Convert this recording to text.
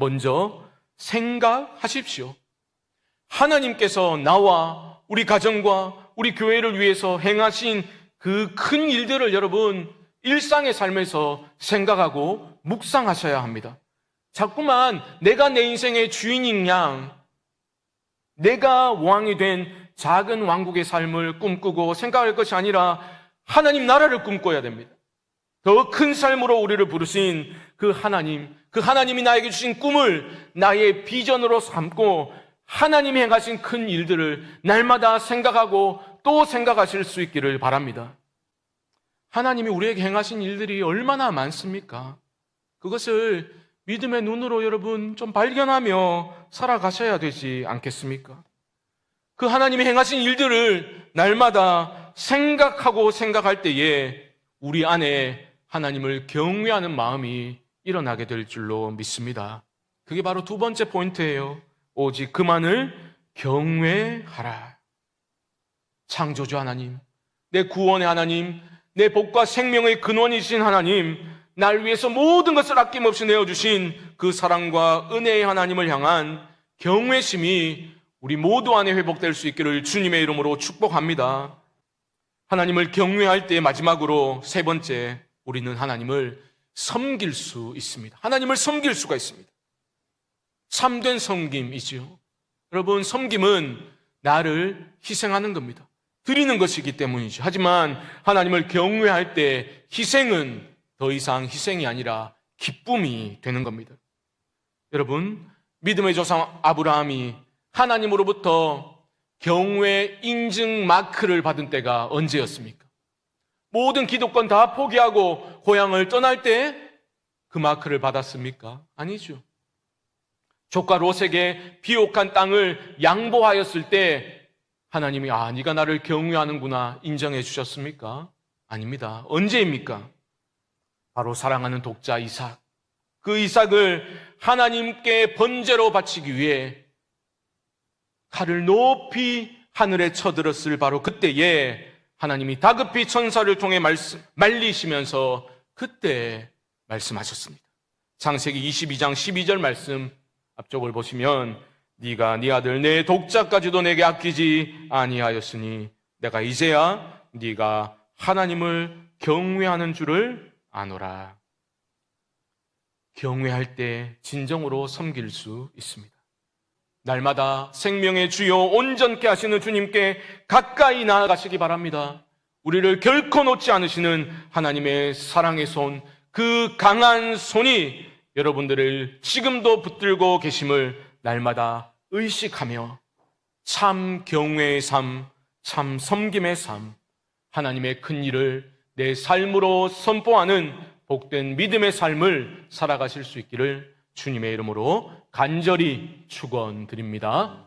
먼저 생각하십시오. 하나님께서 나와 우리 가정과 우리 교회를 위해서 행하신 그 큰 일들을 여러분 일상의 삶에서 생각하고 묵상하셔야 합니다. 자꾸만 내가 내 인생의 주인인 양, 내가 왕이 된 작은 왕국의 삶을 꿈꾸고 생각할 것이 아니라 하나님 나라를 꿈꿔야 됩니다. 더 큰 삶으로 우리를 부르신 그 하나님, 그 하나님이 나에게 주신 꿈을 나의 비전으로 삼고 하나님이 행하신 큰 일들을 날마다 생각하고 또 생각하실 수 있기를 바랍니다. 하나님이 우리에게 행하신 일들이 얼마나 많습니까? 그것을 믿음의 눈으로 여러분 좀 발견하며 살아가셔야 되지 않겠습니까? 그 하나님이 행하신 일들을 날마다 생각하고 생각할 때에 우리 안에 하나님을 경외하는 마음이 일어나게 될 줄로 믿습니다. 그게 바로 두 번째 포인트예요. 오직 그만을 경외하라. 창조주 하나님, 내 구원의 하나님, 내 복과 생명의 근원이신 하나님, 날 위해서 모든 것을 아낌없이 내어주신 그 사랑과 은혜의 하나님을 향한 경외심이 우리 모두 안에 회복될 수 있기를 주님의 이름으로 축복합니다. 하나님을 경외할 때 마지막으로 세 번째, 우리는 하나님을 섬길 수 있습니다. 하나님을 섬길 수가 있습니다. 참된 섬김이지요. 여러분, 섬김은 나를 희생하는 겁니다. 드리는 것이기 때문이죠. 하지만 하나님을 경외할 때 희생은 더 이상 희생이 아니라 기쁨이 되는 겁니다. 여러분, 믿음의 조상 아브라함이 하나님으로부터 경외 인증 마크를 받은 때가 언제였습니까? 모든 기득권 다 포기하고 고향을 떠날 때 그 마크를 받았습니까? 아니죠. 조카 롯에게 비옥한 땅을 양보하였을 때 하나님이 아 네가 나를 경외하는구나 인정해 주셨습니까? 아닙니다. 언제입니까? 바로 사랑하는 독자 이삭. 그 이삭을 하나님께 번제로 바치기 위해 칼을 높이 하늘에 쳐들었을 바로 그때에 하나님이 다급히 천사를 통해 말씀, 말리시면서 그때 말씀하셨습니다. 창세기 22장 12절 말씀 앞쪽을 보시면 네가 네 아들 내 독자까지도 내게 아끼지 아니하였으니 내가 이제야 네가 하나님을 경외하는 줄을 아노라. 경외할 때 진정으로 섬길 수 있습니다. 날마다 생명의 주요 온전케 하시는 주님께 가까이 나아가시기 바랍니다. 우리를 결코 놓지 않으시는 하나님의 사랑의 손, 그 강한 손이 여러분들을 지금도 붙들고 계심을 날마다 의식하며 참 경외의 삶, 참 섬김의 삶, 하나님의 큰 일을 내 삶으로 선포하는 복된 믿음의 삶을 살아가실 수 있기를 주님의 이름으로 간절히 축원드립니다.